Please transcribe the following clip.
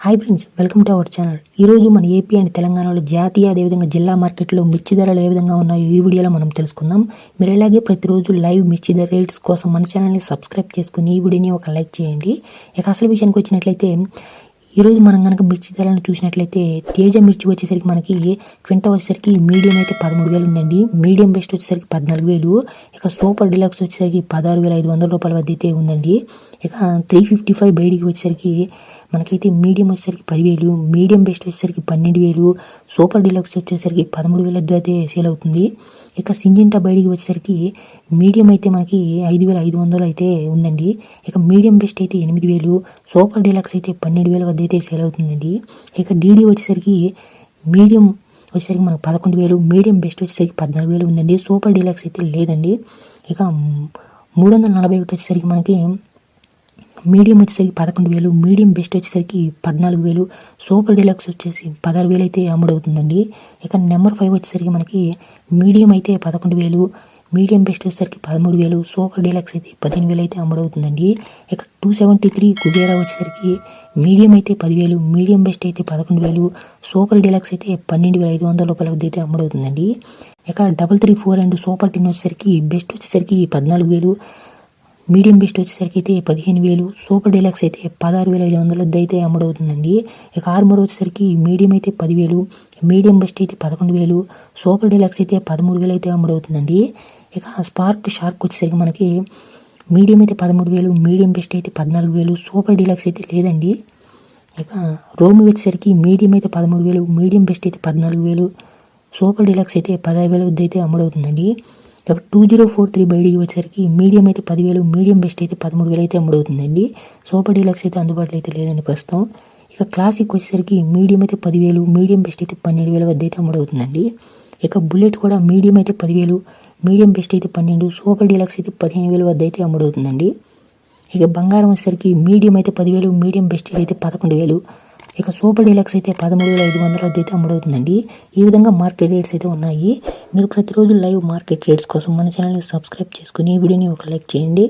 Hi friends welcome to our channel ఈరోజు మన AP and తెలంగాణలో జాతీయ అదేవిధంగా జిల్లా మార్కెట్లో మిర్చి ధరలు ఏ విధంగా ఉన్నాయో ఈ వీడియోలో మనం తెలుసుకుందాం. మీరు ఇలాగే ప్రతిరోజు లైవ్ మిర్చి ధర రేట్స్ కోసం మన ఛానల్ని సబ్స్క్రైబ్ చేసుకుని ఈ వీడియోని ఒక లైక్ చేయండి. ఇక అసలు విషయానికి వచ్చినట్లయితే ఈరోజు మనం కనుక మిర్చి ధరలను చూసినట్లయితే తేజ మిర్చి వచ్చేసరికి మనకి క్వింటా వచ్చేసరికి మీడియం అయితే పదమూడు వేలు ఉందండి. మీడియం బెస్ట్ వచ్చేసరికి పద్నాలుగు వేలు. ఇక సూపర్ డిలక్స్ వచ్చేసరికి పదహారు వేల ఐదు వందల రూపాయల వద్ద అయితే ఉందండి. ఇక త్రీ ఫిఫ్టీ ఫైవ్ బయటికి వచ్చేసరికి మనకైతే మీడియం వచ్చేసరికి పదివేలు మీడియం బెస్ట్ వచ్చేసరికి పన్నెండు వేలు సూపర్ డిలక్స్ వచ్చేసరికి పదమూడు వేల వద్ద అయితే సేల్ అవుతుంది. ఇక సింజింటా బయటికి వచ్చేసరికి మీడియం అయితే మనకి ఐదు వేల ఐదు వందలు అయితే ఉందండి. ఇక మీడియం బెస్ట్ అయితే ఎనిమిది వేలు సూపర్ డీలక్స్ అయితే పన్నెండు వేల వద్ద అయితే సేల్ అవుతుందండి. ఇక డీడీ వచ్చేసరికి మీడియం వచ్చేసరికి మనకు పదకొండు వేలు మీడియం బెస్ట్ వచ్చేసరికి పద్నాలుగు వేలు ఉందండి. సూపర్ డీలక్స్ అయితే లేదండి. ఇక మూడు వందల నలభై ఒకటి వచ్చేసరికి మనకి మీడియం వచ్చేసరికి పదకొండు వేలు మీడియం బెస్ట్ వచ్చేసరికి పద్నాలుగు వేలు సూపర్ డీలక్స్ వచ్చేసి పదహారు వేలు అయితే అమ్ముడవుతుందండి. ఇక నెంబర్ ఫైవ్ వచ్చేసరికి మనకి మీడియం అయితే పదకొండు వేలు మీడియం బెస్ట్ వచ్చేసరికి పదమూడు వేలు సూపర్ డీలక్స్ అయితే పదిహేను వేలు అయితే అమ్ముడవుతుందండి. ఇక టూ సెవెంటీ త్రీ కుబేరా వచ్చేసరికి మీడియం అయితే పదివేలు మీడియం బెస్ట్ అయితే పదకొండు వేలు సూపర్ డీలక్స్ అయితే పన్నెండు వేల ఐదు వందల రూపాయల వద్ద అయితే అమ్ముడవుతుందండి. ఇక double three four and super tin వచ్చేసరికి బెస్ట్ వచ్చేసరికి పద్నాలుగు వేలు మీడియం బెస్ట్ వచ్చేసరికి అయితే పదిహేను వేలు సూపర్ డీలక్స్ అయితే పదహారు వేల ఐదు వందల వద్ద అయితే అమ్ముడవుతుందండి. ఇక ఆర్మర్ వచ్చేసరికి మీడియం అయితే పదివేలు మీడియం బెస్ట్ అయితే పదకొండు వేలు సూపర్ డీలక్స్ అయితే పదమూడు వేలు అయితే అమ్ముడవుతుందండి. ఇక స్పార్క్ షార్క్ వచ్చేసరికి మనకి మీడియం అయితే పదమూడు వేలు మీడియం బెస్ట్ అయితే పద్నాలుగు వేలు సూపర్ డీలక్స్ అయితే లేదండి. ఇక రోమి వచ్చేసరికి మీడియం అయితే పదమూడు వేలు మీడియం బెస్ట్ అయితే పద్నాలుగు వేలు సూపర్ డీలక్స్ అయితే పదహారు వేల వద్ద అయితే అమ్ముడవుతుందండి. ఇక టూ జీరో ఫోర్ త్రీ బైడీకి వచ్చేసరికి మీడియం అయితే పదివేలు మీడియం బెస్ట్ అయితే పదమూడు వేలు అయితే అమ్ముడవుతుందండి. సూపర్ డీలక్స్ అయితే అందుబాటులో అయితే లేదండి ప్రస్తుతం. ఇక క్లాసిక్ వచ్చేసరికి మీడియం అయితే పదివేలు మీడియం బెస్ట్ అయితే పన్నెండు వేల వద్ద అయితే అమ్ముడవుతుందండి. ఇక బుల్లెట్ కూడా మీడియం అయితే పదివేలు మీడియం బెస్ట్ అయితే పన్నెండు సూపర్ డీలక్స్ అయితే పదిహేను వేల వద్ద అయితే అమ్ముడవుతుందండి. ఇక బంగారం వచ్చేసరికి మీడియం అయితే పదివేలు మీడియం బెస్ట్ అయితే పదకొండు వేలు ఇక సూపర్ డీలక్స్ అయితే పదమూడు వేల ఐదు వందల వద్ద అయితే అమ్ముడవుతుందండి. ఈ విధంగా మార్కెట్ రేట్స్ అయితే ఉన్నాయి. మీరు ప్రతిరోజు లైవ్ మార్కెట్ రేట్స్ కోసం మన ఛానల్ని సబ్స్క్రైబ్ చేసుకుని ఈ వీడియోని ఒక లైక్ చేయండి.